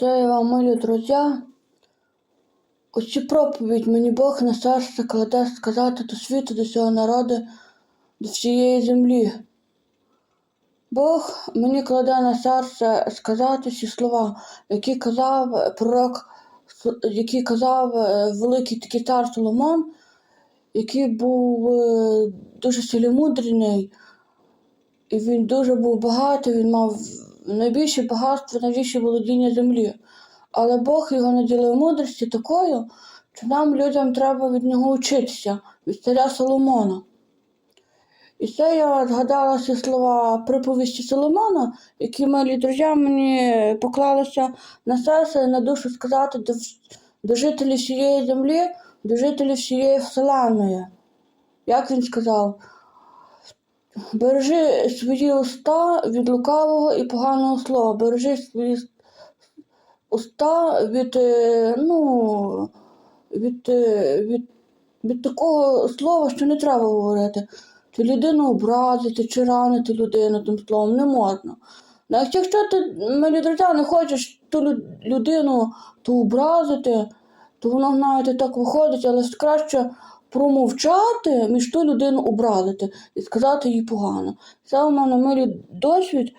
Це вам, друзі. Оцю проповідь мені Бог на серце кладе сказати до світу, до цього народу, до всієї землі. Бог мені кладе на серце сказати ці слова, які казав пророк, які казав е, великий такий цар Соломон, який був е, дуже цілемудрий, і він дуже був багатий, він мав найбільше багатство, найбільше володіння землі. Але Бог його наділив мудрості такою, що нам, людям, треба від нього вчитися, від царя Соломона. І це я згадала ці слова приповісті Соломона, які милі друзі мені поклалися на серце і на душу сказати до, до жителів всієї землі, до жителів всієї вселенної. Як він сказав? Бережи свої уста від лукавого і поганого слова, бережи свої уста від, е, ну, від, е, від, від такого слова, що не треба говорити. Чи людину образити, чи ранити людину тим словом не можна. Навіть якщо ти, друзі, не хочеш ту людину ту образити, то воно, знаєте, так виходить, але краще промовчати, ніж ту людину образити і сказати їй погано. Це у мене милі досвід.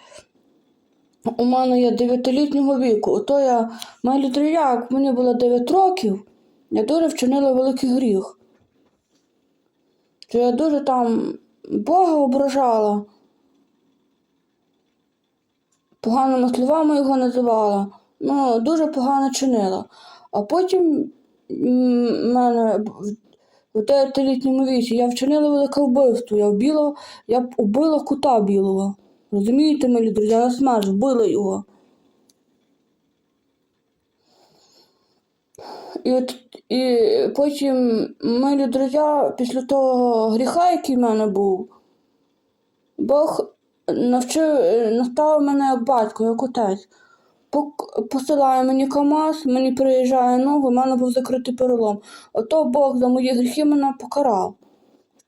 У мене є дев'ятилітнього віку. Ото я милі друзі, мені було 9 років, я дуже вчинила великий гріх. Що я дуже там Бога ображала, поганими словами його називала, ну, дуже погано чинила. А потім м, мене в 9-літньому віці я вчинила велике вбивство. Я вбила, я б убила кота білого. Розумієте, милі друзі, я смерть вбила його. І, от, і потім милі друзі, після того гріха, який в мене був, Бог навчив, наставив мене як батько, як отець. Посилає мені КАМАЗ, мені приїжджає ногу, в мене був закритий перелом. Ото Бог за мої гріхи мене покарав.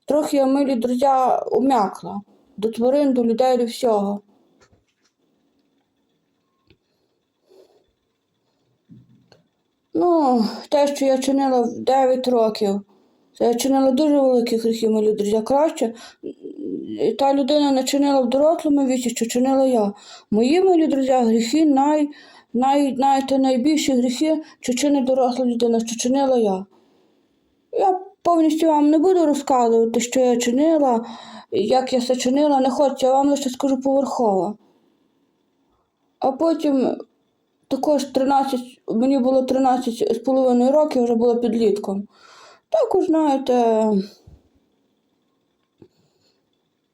Трохи я, милі друзі, ум'якла до тварин, до людей, до всього. Ну, те, що я чинила в 9 років, це я чинила дуже великі гріхи, мої друзі. Краще та людина не чинила в дорослому віці, що чинила я. Мої милі друзі, гріхи най, най, знаєте, найбільші гріхи, що чинить доросла людина, що чинила я. Я повністю вам не буду розказувати, що я чинила, як я це чинила, не хочу, я вам лише скажу поверхово. А потім також 13, мені було 13 з половиною років, вже була підлітком. Також, знаєте,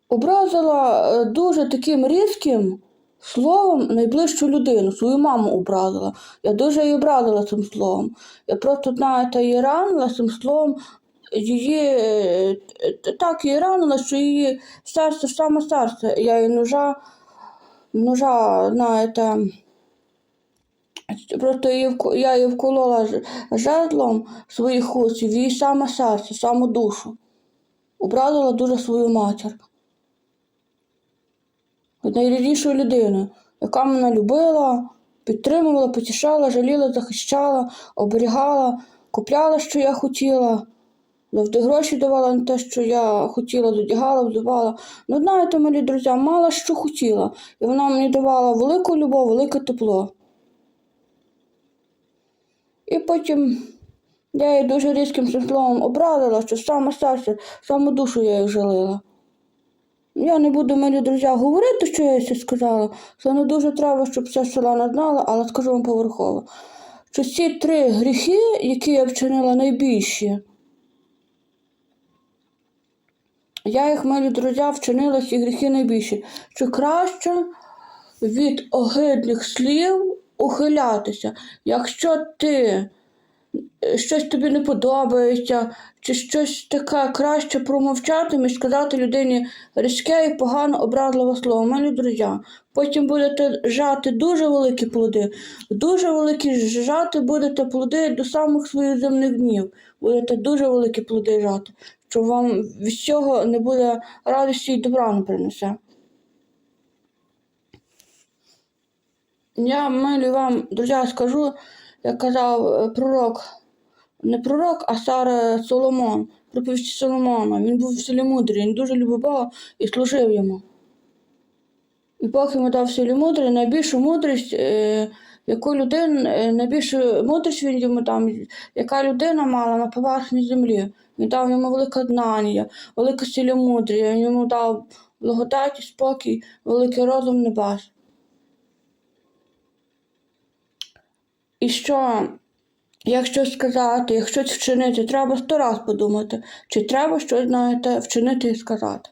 образила е, дуже таким різким словом найближчу людину, свою маму образила. Я дуже її образила цим словом. Я просто, знаєте, її ранила цим словом. Її е, е, так її ранила, що її серце, саме серце, я її ножа, ножа, знаєте, Просто її, я її вколола жезлом своїх уст в її саме серце, саму душу. Образила дуже свою матір. Найріднішою людиною, яка мене любила, підтримувала, потішала, жаліла, захищала, оберігала, купляла, що я хотіла. Завжди гроші давала на те, що я хотіла, додягала, взувала. Ну, знаєте, мої друзі, мала що хотіла. І вона мені давала велику любов, велике тепло. І потім я її дуже різким словом образила, що саме серце, саму душу я її жалила. Я не буду, милі друзі, говорити, що я це сказала. Це не дуже треба, щоб вся селена знала, але скажу вам поверхово. Що ці три гріхи, які я вчинила найбільші, я їх, милі друзі, вчинила ці гріхи найбільші. Що краще від огидних слів ухилятися. Якщо ти щось тобі не подобається, чи щось таке краще промовчати, ніж сказати людині різке і погано образливе слово. Мені друзі, потім будете жати дуже великі плоди, дуже великі жати будете плоди до самих своїх земних днів. Будете дуже великі плоди жати, що вам від цього не буде радості і добра не принесе. Я милі вам, друзі, скажу, як казав е, пророк, не пророк, а цар Соломон, проповідь Соломона. Він був в селі мудрий, він дуже любив Бога і служив йому. І Бог йому дав в селі мудрий найбільшу мудрість, е, яку людина, е, найбільшу мудрість він йому дав, яка людина мала на поверхні землі. Він дав йому велике знання, велике ціломудрія, він йому дав благодать спокій, великий розум небес. І що, як щось сказати, як щось вчинити, треба сто раз подумати, чи треба щось, знаєте, вчинити і сказати.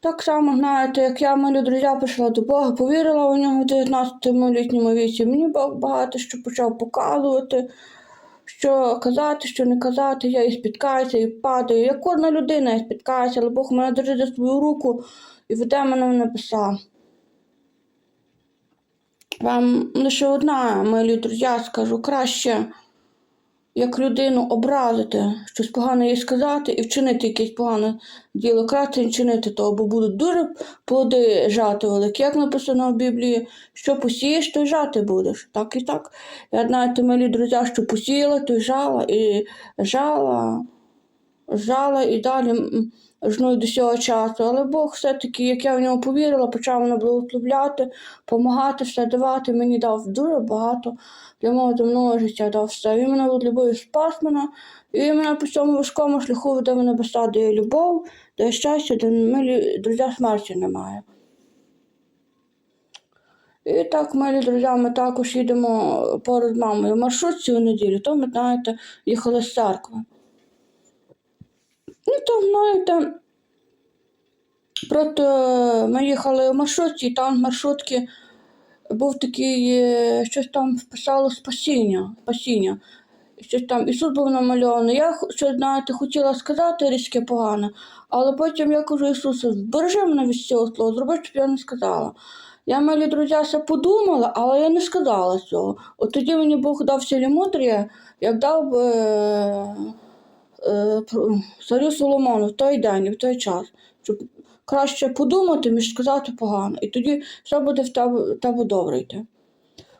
Так само, знаєте, як я, милі друзі, прийшла до Бога, повірила у нього в 19-літньому віці. Мені Бог багато що почав показувати, що казати, що не казати. Я і спіткаюся, і падаю. Як кожна людина я спіткаюся, але Бог мене держить за свою руку і веде мене в небеса. Вам лише одна, милі друзі, скажу, краще як людину образити, щось погане їй сказати і вчинити якесь погане діло, краще не чинити того, бо будуть дуже плоди жати великі. Як написано в Біблії, що посієш, то й жати будеш. Так і так. Я знаєте, милі друзі, що посіяла, то й жала, і жала, жала і далі жну до цього часу. Але Бог все-таки, як я в нього повірила, почав мене благословляти, допомагати, все давати. Мені дав дуже багато для мого земного життя дав все. Він мене від любові спас мене, і він мене по цьому важкому шляху веде мене небеса, де є любов, де є щастя, де милі друзі смерті немає. І так, милі друзі, ми також їдемо поруч з мамою в маршрутці у неділю, то ми, знаєте, їхали з церкви. Ну, то, знаєте, просто ми їхали в маршрутці, і там в маршрутці був такий, е, щось там вписало спасіння, спасіння. Щось там Ісус був намальований. Я щось, знаєте, хотіла сказати різке погане, але потім я кажу Ісусу, збережи мене від цього слова, зроби, щоб я не сказала. Я, милі друзі, все подумала, але я не сказала цього. От тоді мені Бог дав сілі мудріє, як дав е, е, царю Соломону в той день і в той час. Щоб краще подумати, ніж сказати погано. І тоді все буде в тебе, тебе добре йти.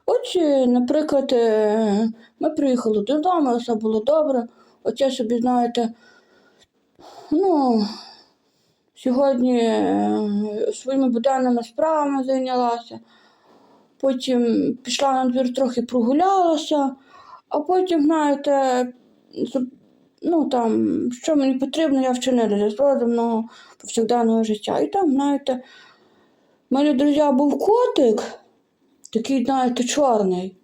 От, е, наприклад, е, ми приїхали додому, все було добре. От я собі, знаєте, ну, сьогодні е, своїми буденними справами зайнялася. Потім пішла на двір, трохи прогулялася, а потім, знаєте, ну там, що мені потрібно, я вчинила для свого повсякденного життя. І там, знаєте, в мене, друзі, був котик, такий, знаєте, чорний.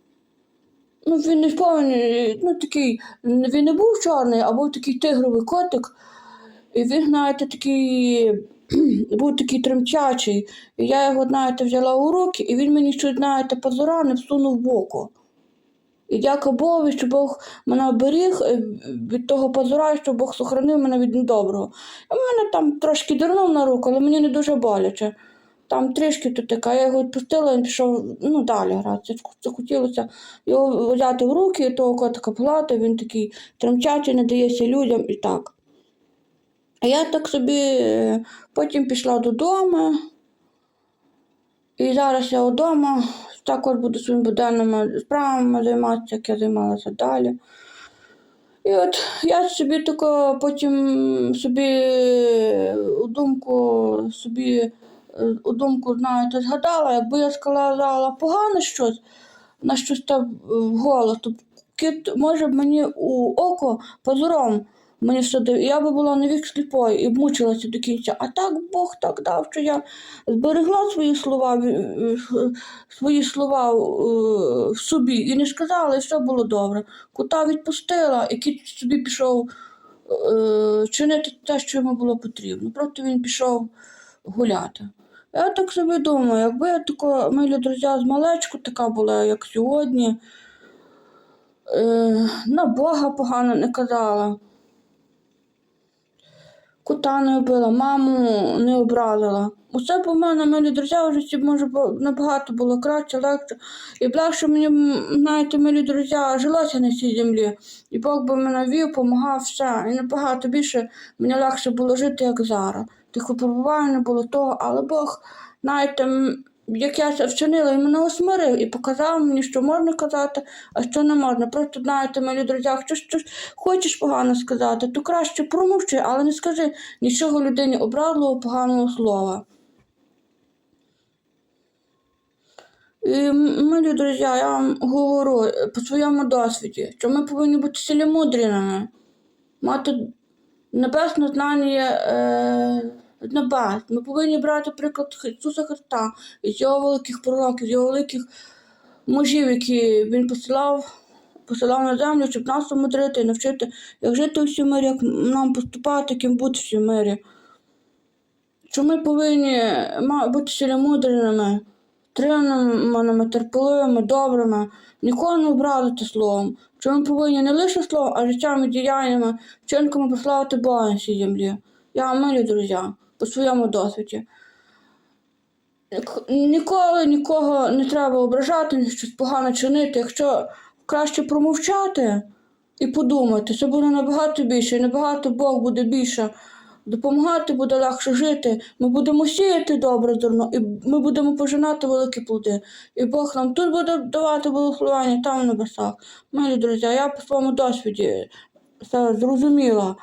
Ну, він не повний, ну такий, він не був чорний, а був такий тигровий котик. І він, знаєте, такий був такий тремтячий. І я його, знаєте, взяла у руки, і він мені щось, знаєте, позора не всунув в боку. І дяка Богу, що Бог мене оберіг е, від того позора, що Бог сохранив мене від недоброго. І мене там трошки дернув на руку, але мені не дуже боляче. Там трішки тут така, я його відпустила, він пішов ну, далі грати. Захотілося його взяти в руки, і того котика плати, він такий тремтячий, не дається людям і так. А я так собі е, потім пішла додому. І зараз я вдома також буду своїми буденними справами займатися, як я займалася далі. І от я собі тако потім собі у думку, собі е, у думку, знаєте, згадала, якби я сказала погане щось, на щось там вголос, то кіт може мені у око позором мені всюди, і я би була навік сліпою і б мучилася до кінця. А так Бог так дав, що я зберегла свої слова, свої слова е, в собі і не сказала, і все було добре. Кота відпустила, і кіт собі пішов е, чинити те, що йому було потрібно. Просто він пішов гуляти. Я так собі думаю, якби я тако, милі друзі, з малечку така була, як сьогодні, е, на Бога погано не казала. Кота не маму не образила. Усе по мене, милі друзі, в житті може набагато було краще, легше. І легше мені, знаєте, милі друзі, жилося на цій землі. І Бог би мене вів, допомагав, все. І набагато більше мені легше було жити, як зараз. Тих випробувань не було того, але Бог, знаєте, як я це вчинила, він мене усмирив і показав мені, що можна казати, а що не можна. Просто знаєте, мої друзі, якщо щось хочеш погано сказати, то краще промовчи, але не скажи нічого людині образливого, поганого слова. І, милі друзі, я вам говорю по своєму досвіді, що ми повинні бути цілімудреними, мати небесне знання е, з небес. Ми повинні брати приклад Ісуса Христа із його великих пророків, з його великих мужів, які він посилав, посилав на землю, щоб нас умудрити і навчити, як жити у всім мирі, як нам поступати, ким бути в всім мирі. Що ми повинні бути цілімудреними, триманими, терпеливими, добрими, нікого не образити словом. Що ми повинні не лише словом, а життями, діяннями, вчинками прославити Бога на цій землі. Я милі друзі, по своєму досвіді. Ніколи нікого не треба ображати, щось погано чинити. Якщо краще промовчати і подумати, це буде набагато більше, і набагато Бог буде більше допомагати, буде легше жити. Ми будемо сіяти добре зерно, і ми будемо пожинати великі плоди. І Бог нам тут буде давати благословення, там в небесах. Мої друзі, я по своєму досвіді це зрозуміла.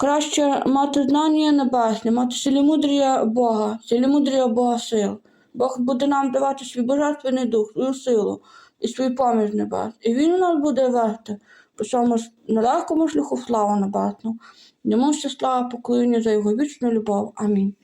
Краще мати знання небесне, мати силімудрія Бога, силімудрія Бога сил. Бог буде нам давати свій божественний дух, свою силу і свій поміж небес. І він нас буде вести по цьому нелегкому шляху слава небесну. Йому все слава поклоніння за його вічну любов. Амінь.